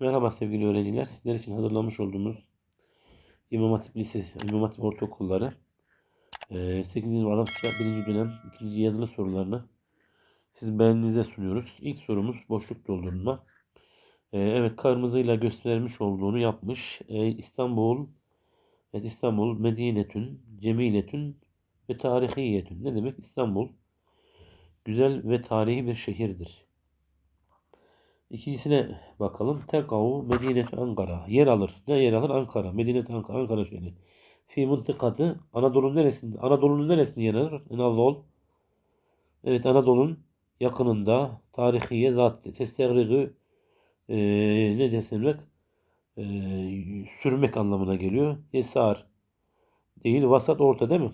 Merhaba sevgili öğrenciler. Sizler için hazırlamış olduğumuz İmam Hatip Lisesi, İmam Hatip Ortaokulları eee, 8. Arapça 1. dönem 2. yazılı sorularını sizin beğeninize sunuyoruz. İlk sorumuz boşluk doldurma. Eee, evet kırmızıyla göstermiş olduğunu yapmış. Eee, İstanbul, evet, İstanbul Medinetün, Cemiletün ve Tarihiyetün. Ne demek? İstanbul güzel ve tarihi bir şehirdir. İkincisine bakalım. Tekavu Medinet Ankara. Yer alır. Ne yer alır? Ankara. Medinet Ankara, Ankara şehri. Fi mıntıkatı Anadolu'nun neresinde? Anadolu'nun neresinde yer alır? Anadolu. Evet Anadolu'nun yakınında tarihiye zat testegrigi e, ne desem e, sürmek anlamına geliyor. Yesar değil vasat orta değil mi?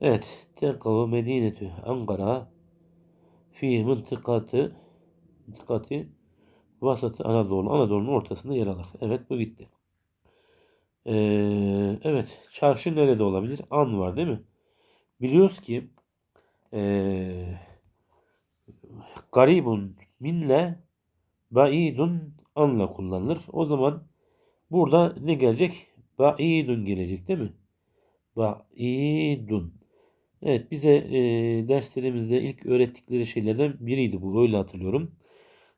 Evet. Tekavu Medinetü Ankara fi mıntıkatı mıntıkatı vasatı Anadolu. Anadolu'nun ortasında yer alır. Evet bu gitti. Ee, evet. Çarşı nerede olabilir? An var değil mi? Biliyoruz ki ee, garibun minle baidun anla kullanılır. O zaman burada ne gelecek? Baidun gelecek değil mi? Baidun. Evet bize e, derslerimizde ilk öğrettikleri şeylerden biriydi bu. Öyle hatırlıyorum.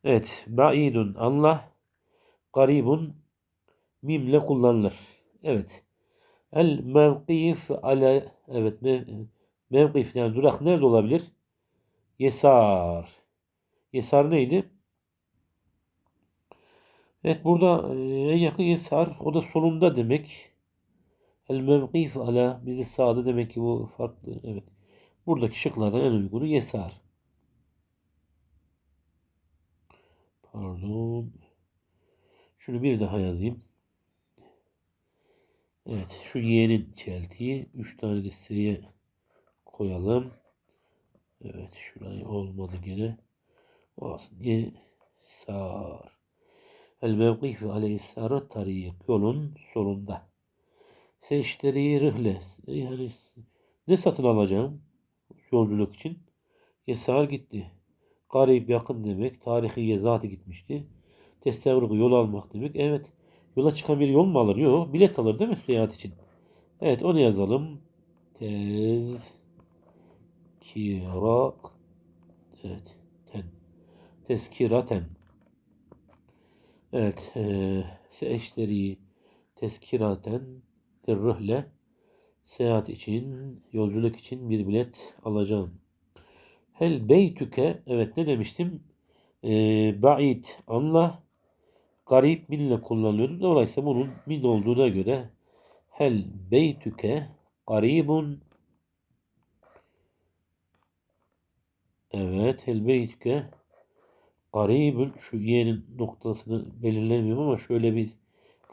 Evet. Ba'idun Allah. Garibun mimle kullanılır. Evet. El mevkif ala evet mev, mevkif yani durak nerede olabilir? Yesar. Yesar neydi? Evet burada en yakın yesar o da solunda demek. El mevkif ala bizi sağda demek ki bu farklı. Evet. Buradaki şıklardan en uygunu yesar. Pardon. Şunu bir daha yazayım. Evet. Şu y'nin çeltiği. Üç tane s'ye koyalım. Evet. Şurayı olmadı gene. Olsun. Yesar. El mevkif ala yesarı tarik. Yolun solunda. Seçteri rıhle. Yani ne satın alacağım yolculuk için? Yesar gitti. Garip yakın demek. Tarihi zatı gitmişti. Testevruk yol almak demek. Evet. Yola çıkan bir yol mu alır? Yok. Bilet alır değil mi seyahat için? Evet onu yazalım. Tez kirak evet ten tezkiraten evet e, seçteri tezkiraten rühle seyahat için, yolculuk için bir bilet alacağım. Hel beytüke evet ne demiştim? Ee, ba'id anla garip minle kullanılıyordu. Dolayısıyla bunun min olduğuna göre hel beytüke garibun Evet hel beytüke garibun şu yerin noktasını belirlemiyorum ama şöyle bir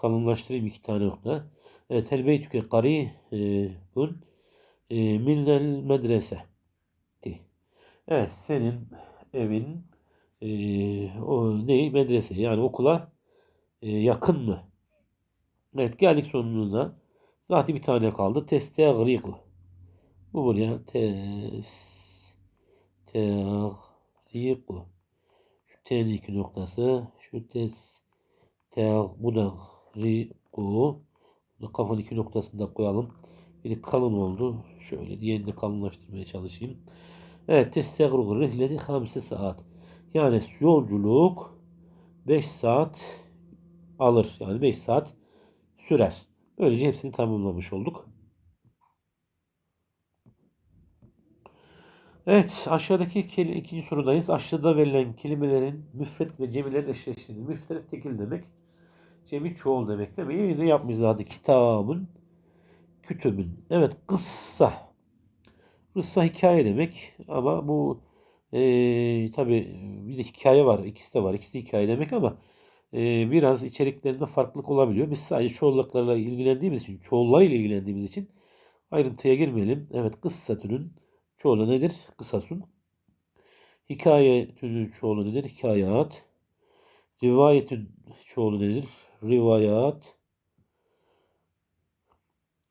kalınlaştırayım iki tane nokta. Evet hel beytüke garibun e, minel medrese. Evet senin evin e, o ne medrese yani okula e, yakın mı? Evet geldik sonuna. Zaten bir tane kaldı. Testegriku. Bu buraya tes tegriku. Şu T'nin iki noktası. Şu tes bu da riku. Kafanın iki noktasını da koyalım. Biri kalın oldu. Şöyle diğerini de kalınlaştırmaya çalışayım. Evet. Testegruk rihleti 5 saat. Yani yolculuk 5 saat alır. Yani 5 saat sürer. Böylece hepsini tamamlamış olduk. Evet aşağıdaki ikinci sorudayız. Aşağıda verilen kelimelerin müfret ve cemilerin eşleştiğini. Müfret tekil demek. Cemi çoğul demek değil mi? Yine yapmış zaten kitabın, kütübün. Evet kıssa. Kıssa hikaye demek ama bu e, tabi bir de hikaye var. İkisi de var. İkisi de hikaye demek ama e, biraz içeriklerinde farklılık olabiliyor. Biz sadece çoğulluklarla ilgilendiğimiz için, çoğullarıyla ilgilendiğimiz için ayrıntıya girmeyelim. Evet kıssa türün çoğulu nedir? Kısasun. Hikaye türünün çoğulu nedir? Hikayat. Rivayetin çoğulu nedir? Rivayat.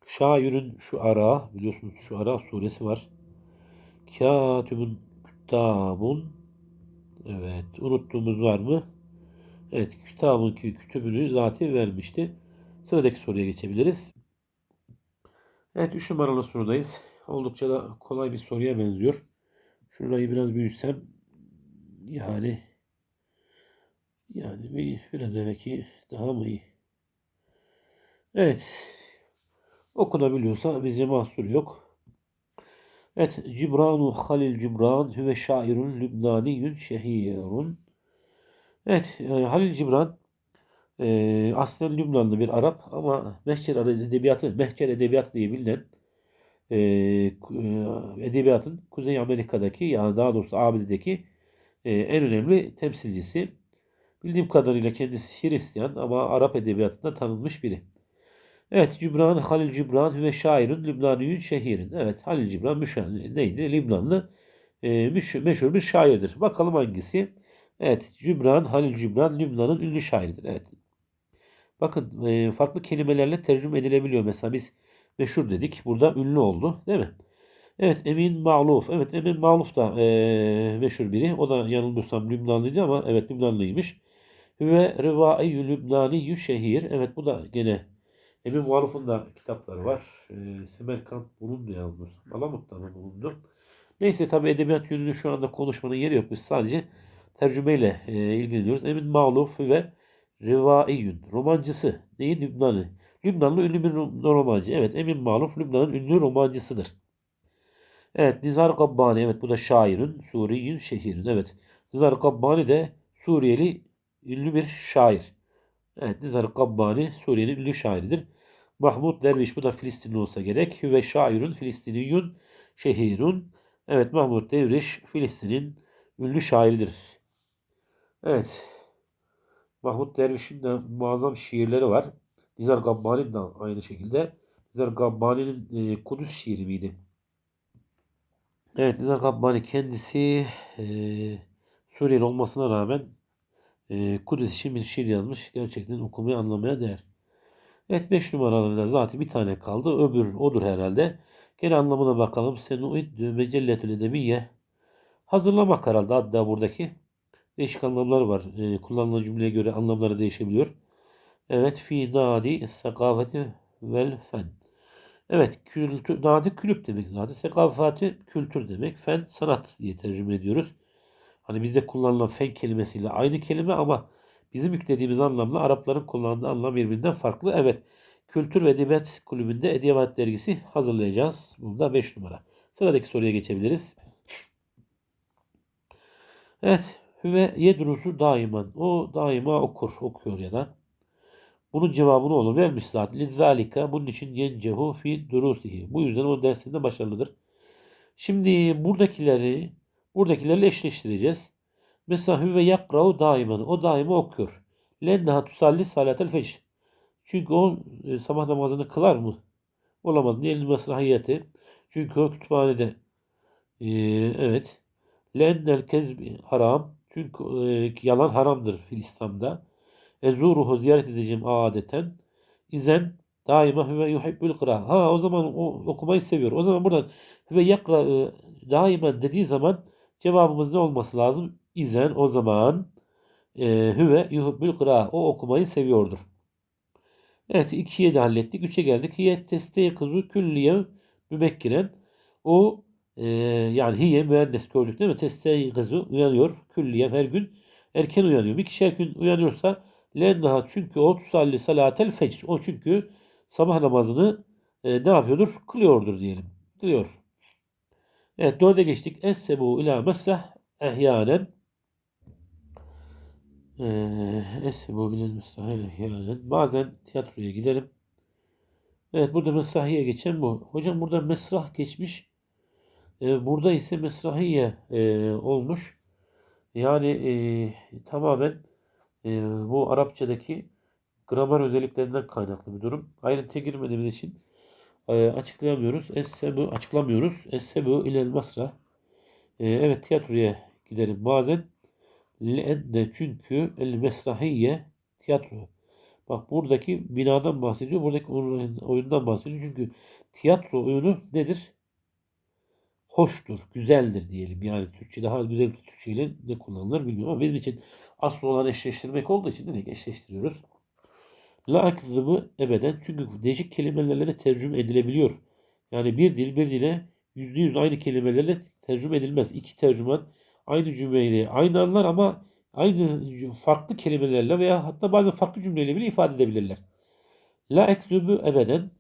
Şairün şu ara biliyorsunuz şu ara suresi var. Katibün Kitabun. Evet. Unuttuğumuz var mı? Evet. Kitabın ki kütübünü zaten vermişti. Sıradaki soruya geçebiliriz. Evet. 3 numaralı sorudayız. Oldukça da kolay bir soruya benziyor. Şurayı biraz büyütsem yani yani bir, biraz evvelki daha mı iyi? Evet. Okunabiliyorsa bize mahsur yok. Evet. Cibranu Halil Cibran huve şairun lübnaniyyun şehirun. Evet. e, Halil Cibran e, aslen Lübnanlı bir Arap ama Mehçer Edebiyatı, Mehçer Edebiyatı diye bilinen e, e, edebiyatın Kuzey Amerika'daki yani daha doğrusu ABD'deki e, en önemli temsilcisi. Bildiğim kadarıyla kendisi Hristiyan ama Arap edebiyatında tanınmış biri. Evet, Cibran, Halil Cibran ve şairin Lübnaniyyün şehirin. Evet, Halil Cibran müşahir, neydi? Lübnanlı e, meşhur bir şairdir. Bakalım hangisi? Evet, Cibran, Halil Cibran Lübnan'ın ünlü şairidir. Evet. Bakın e, farklı kelimelerle tercüme edilebiliyor. Mesela biz meşhur dedik. Burada ünlü oldu. Değil mi? Evet, Emin Ma'luf. Evet, Emin Ma'luf da e, meşhur biri. O da yanılmıyorsam Lübnanlıydı ama evet Lübnanlıymış. Ve Rivai Lübnani Şehir. Evet bu da gene Emin Ma'luf'un da kitapları var. E, Semerkant bulundu yanılmıyorsam. Alamut'ta mı bulundu? Neyse tabi edebiyat yönünü şu anda konuşmanın yeri yok. Biz sadece tercümeyle e, ilgileniyoruz. Emin Ma'luf ve Rivaiyün. Romancısı. Neyin? Lübnanlı. Lübnanlı ünlü bir rom- romancı. Evet Emin Ma'luf Lübnan'ın ünlü romancısıdır. Evet Nizar Kabbani. Evet bu da şairin. Suriyin şehirin. Evet. Nizar Kabbani de Suriyeli ünlü bir şair. Evet Nizar Kabbani Suriye'nin ünlü şairidir. Mahmud Derviş bu da Filistinli olsa gerek. Ve şairun Filistiniyun şehirun. Evet Mahmud Derviş Filistin'in ünlü şairidir. Evet. Mahmud Derviş'in de muazzam şiirleri var. Nizar Gabbani'nin de aynı şekilde. Nizar Gabbani'nin e, Kudüs şiiri miydi? Evet Nizar Gabbani kendisi e, Suriyeli olmasına rağmen e, Kudüs için bir şiir yazmış. Gerçekten okumaya anlamaya değer. Evet 5 numaralı da zaten bir tane kaldı. Öbür odur herhalde. Gene anlamına bakalım. Senuiddü mecelletül edebiyye. Hazırlamak herhalde hatta buradaki. Değişik anlamları var. E, kullanılan cümleye göre anlamları değişebiliyor. Evet fi nadi sekafeti vel fen. Evet kültür, nadi külüp demek zaten. Sekafati kültür demek. Fen sanat diye tercüme ediyoruz. Hani bizde kullanılan fen kelimesiyle aynı kelime ama bizim yüklediğimiz anlamla Arapların kullandığı anlam birbirinden farklı. Evet Kültür ve Edebiyat Kulübü'nde Edebiyat Dergisi hazırlayacağız. Bunda 5 numara. Sıradaki soruya geçebiliriz. Evet. Hüve yedrusu daiman. O daima okur, okuyor ya da. Bunun cevabı ne olur? Vermiş zaten. Lidzalika bunun için yencehu fi durusihi. Bu yüzden o dersinde başarılıdır. Şimdi buradakileri buradakilerle eşleştireceğiz. Mesela hüve yakra'u daiman. O daima okuyor. Lennaha tusalli salatel fecr. Çünkü o e, sabah namazını kılar mı? Olamaz. Niye mesrahiyeti? Çünkü o kütüphanede e, evet. Lennel kezbi haram. Çünkü e, yalan haramdır fil İslam'da. Ezuruhu ziyaret edeceğim adeten. İzen daima huve yuhibbül kıra. Ha o zaman o okumayı seviyor. O zaman buradan huve yakra e, daima dediği zaman cevabımız ne olması lazım? İzen o zaman e, huve yuhibbül kıra. O okumayı seviyordur. Evet 2'ye de hallettik. 3'e geldik. Hiye teste kızı külliye mübekkiren. O e, yani hiye müennes gördük değil mi? Teste kızı uyanıyor. Külliye her gün erken uyanıyor. Bir kişi her gün uyanıyorsa lennaha çünkü o tusalli salatel fecr. O çünkü sabah namazını e, ne yapıyordur? Kılıyordur diyelim. Kılıyor. Evet dörde geçtik. Essebu ila mesrah ehyanen. Essebu ila mesrah ehyanen. Bazen tiyatroya giderim. Evet burada mesrahiye geçen bu. Hocam burada mesrah geçmiş. E, burada ise mesrahiye e, olmuş. Yani e, tamamen e, bu Arapçadaki gramer özelliklerinden kaynaklı bir durum. Ayrıntıya girmediğimiz için e, açıklayamıyoruz. Essebu açıklamıyoruz. Essebu ilel masrah. E, evet tiyatroya giderim bazen. Leenne çünkü el mesrahiye tiyatro. Bak buradaki binadan bahsediyor. Buradaki oyun- oyundan bahsediyor. Çünkü tiyatro oyunu nedir? hoştur, güzeldir diyelim. Yani Türkçe daha güzel bir Türkçeyle ne kullanılır bilmiyorum ama bizim için asıl olan eşleştirmek olduğu için direkt eşleştiriyoruz. La akzıbı ebeden çünkü değişik kelimelerle tercüme edilebiliyor. Yani bir dil bir dile yüzde yüz aynı kelimelerle tercüme edilmez. İki tercüman aynı cümleyi aynı anlar ama aynı farklı kelimelerle veya hatta bazen farklı cümleyle bile ifade edebilirler. La ekzübü ebeden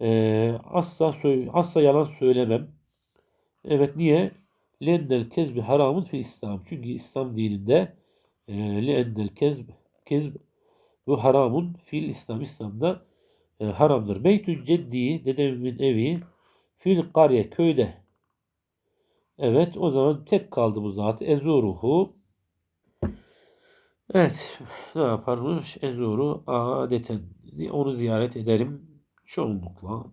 e, asla asla yalan söylemem. Evet niye? Lennel kezbi haramın fi İslam. Çünkü İslam dininde e, lennel kezb kezb bu haramun fil İslam. İslam'da e, haramdır. Beytü ceddi dedemin evi fil kariye köyde. Evet o zaman tek kaldı bu zat. Ezuruhu Evet ne yaparmış? Ezuru adeten onu ziyaret ederim çoğunlukla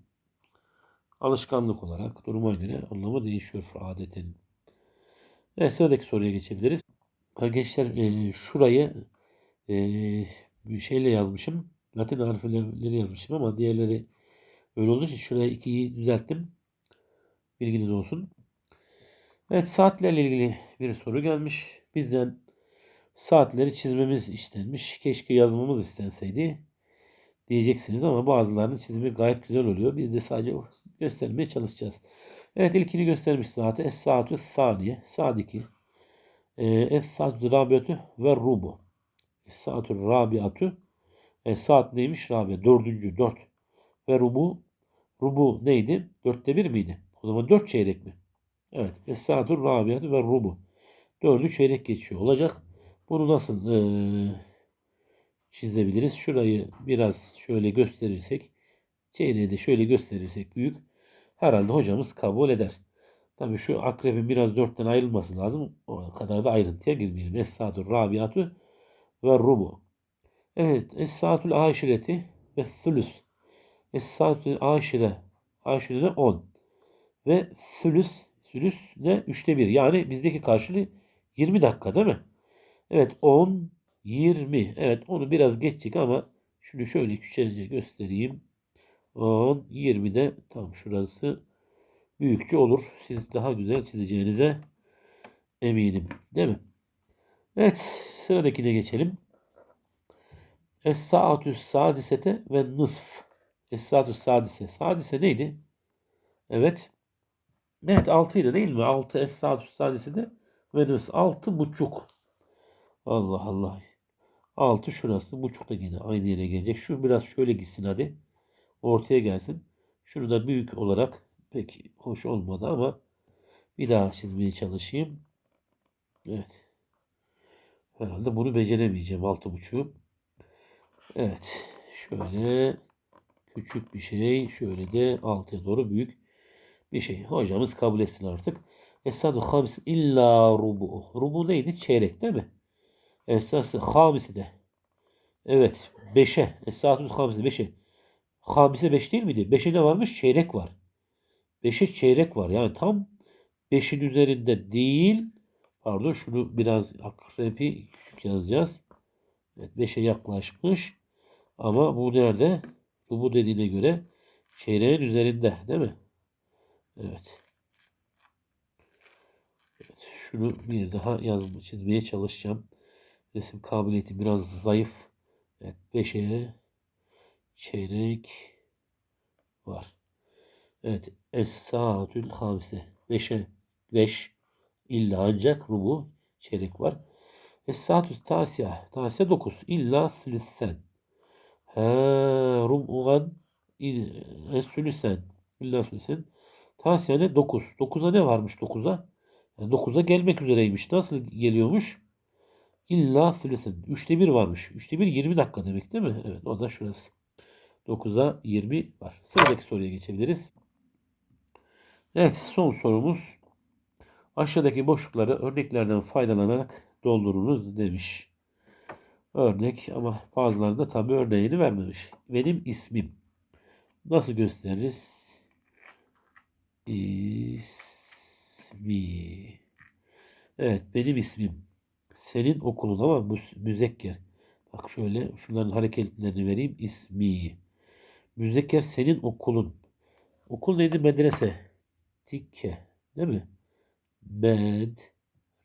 alışkanlık olarak duruma göre anlamı değişiyor adeten. Evet sıradaki soruya geçebiliriz. Gençler e, şurayı e, şeyle yazmışım. Latin harfleri yazmışım ama diğerleri öyle olduğu için şuraya ikiyi düzelttim. Bilginiz olsun. Evet saatlerle ilgili bir soru gelmiş. Bizden saatleri çizmemiz istenmiş. Keşke yazmamız istenseydi diyeceksiniz ama bazılarının çizimi gayet güzel oluyor. Biz de sadece göstermeye çalışacağız. Evet ilkini göstermiş zaten. Es-saatü saniye. Saat 2. Es-saatü rabiatü ve rubu. Es-saatü rabiatü. E, saat neymiş? Rabia. Dördüncü. Dört. Ve rubu. Rubu neydi? Dörtte bir miydi? O zaman dört çeyrek mi? Evet. Es-saatü rabiatü ve rubu. Dördü çeyrek geçiyor. Olacak. Bunu nasıl ee, çizebiliriz? Şurayı biraz şöyle gösterirsek çeyreği de şöyle gösterirsek büyük herhalde hocamız kabul eder. Tabii şu akrebin biraz dörtten ayrılması lazım. O kadar da ayrıntıya girmeyelim. Es-saatul rabiatü ve rubu. Evet. Es-saatul aşireti ve thülüs. Es-saatul aşire. Aşire de 10. Ve thülüs. Thülüs ne? Üçte bir. Yani bizdeki karşılığı 20 dakika değil mi? Evet 10, 20. Evet onu biraz geçecek ama şunu şöyle küçülce göstereyim. 10, 20 de tam şurası büyükçe olur. Siz daha güzel çizeceğinize eminim. Değil mi? Evet sıradakine geçelim. Es-saatü sadisete ve nısf. Es-saatü sadise. Sadise neydi? Evet. Evet 6 ile değil mi? 6 es-saatü sadisede ve nısf. 6 buçuk. Allah Allah. 6 şurası. Buçuk da yine aynı yere gelecek. Şu biraz şöyle gitsin hadi. Ortaya gelsin. Şunu da büyük olarak pek hoş olmadı ama bir daha çizmeye çalışayım. Evet. Herhalde bunu beceremeyeceğim. Altı buçuğu. Evet. Şöyle küçük bir şey. Şöyle de altıya doğru büyük bir şey. Hocamız kabul etsin artık. Esadu hamis illa rubu. Rubu neydi? Çeyrek değil mi? Esası hamisi de. Evet. Beşe. Esadu hamisi beşe. Hamise beş değil miydi? Beşe ne varmış? Çeyrek var. Beşe çeyrek var. Yani tam beşin üzerinde değil. Pardon şunu biraz akrepi küçük yazacağız. Evet 5'e yaklaşmış. Ama bu nerede? Bu dediğine göre çeyreğin üzerinde değil mi? Evet. evet. Şunu bir daha yazma, çizmeye çalışacağım. Resim kabiliyeti biraz zayıf. Evet 5'e çeyrek var. Evet. Es-saatül hamse. 5'e 5 illa ancak rubu çeyrek var. Es-saatü tasya. Tasya 9. İlla sülüssen. He rubugan sülüssen. İlla sülüssen. Tasya ne? 9. 9'a ne varmış 9'a? Yani 9'a gelmek üzereymiş. Nasıl geliyormuş? İlla sülüssen. 3'te 1 varmış. 3'te 1 20 dakika demek değil mi? Evet o da şurası. 9'a 20 var. Sıradaki soruya geçebiliriz. Evet son sorumuz. Aşağıdaki boşlukları örneklerden faydalanarak doldurunuz demiş. Örnek ama bazıları da tabi örneğini vermemiş. Benim ismim. Nasıl gösteririz? İsmi. Evet benim ismim. Senin okulun ama müzekker. Bak şöyle şunların hareketlerini vereyim. İsmi. Müzekker senin okulun. Okul neydi? Medrese. Tikke. Değil mi? Med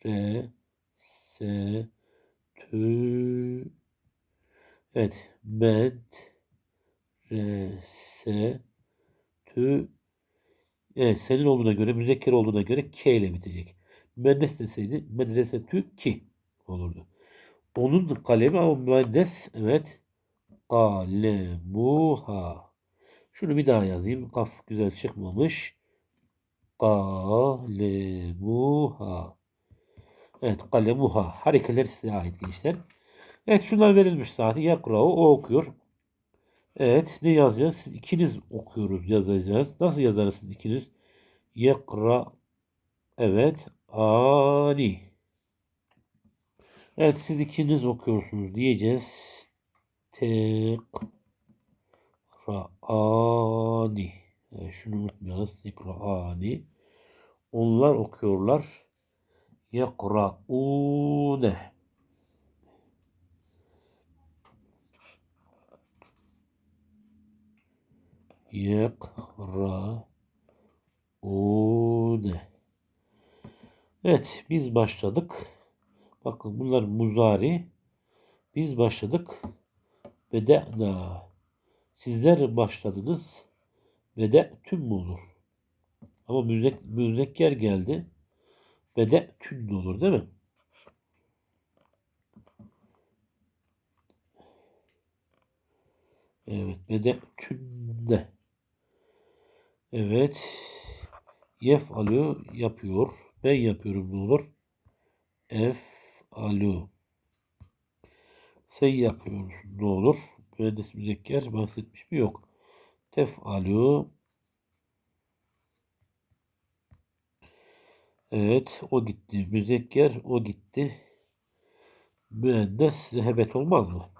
re se tü Evet. Med re se tü Evet, senin olduğuna göre, müzekker olduğuna göre K ile bitecek. Müennes deseydi medrese tü ki olurdu. Onun kalemi ama müennes evet. Kalemuha. Şunu bir daha yazayım. Kaf güzel çıkmamış. Kalemuha. Evet kalemuha. Harekeler size ait gençler. Evet şunlar verilmiş zaten. Yakra'u o okuyor. Evet ne yazacağız? Siz ikiniz okuyoruz yazacağız. Nasıl yazarız siz ikiniz? Yakra. Evet. Ani. Evet siz ikiniz okuyorsunuz diyeceğiz. Tekra'ani. Evet, şunu unutmayalım. Tekra'ani. Onlar okuyorlar. Yakra'une. Yakra'une. Evet biz başladık. Bakın bunlar muzari. Biz başladık. Bede'na. Sizler başladınız. Bede tüm mü olur? Ama müzek, müzekker geldi. Bede de olur değil mi? Evet. Bede tünde. Evet. Yef alıyor. Yapıyor. Ben yapıyorum ne olur? Ef alu. Sen yapıyorsun ne olur? Mühendis müzekker bahsetmiş mi? Yok. Tef alu. Evet o gitti. Müzekker o gitti. Müennes zehebet olmaz mı?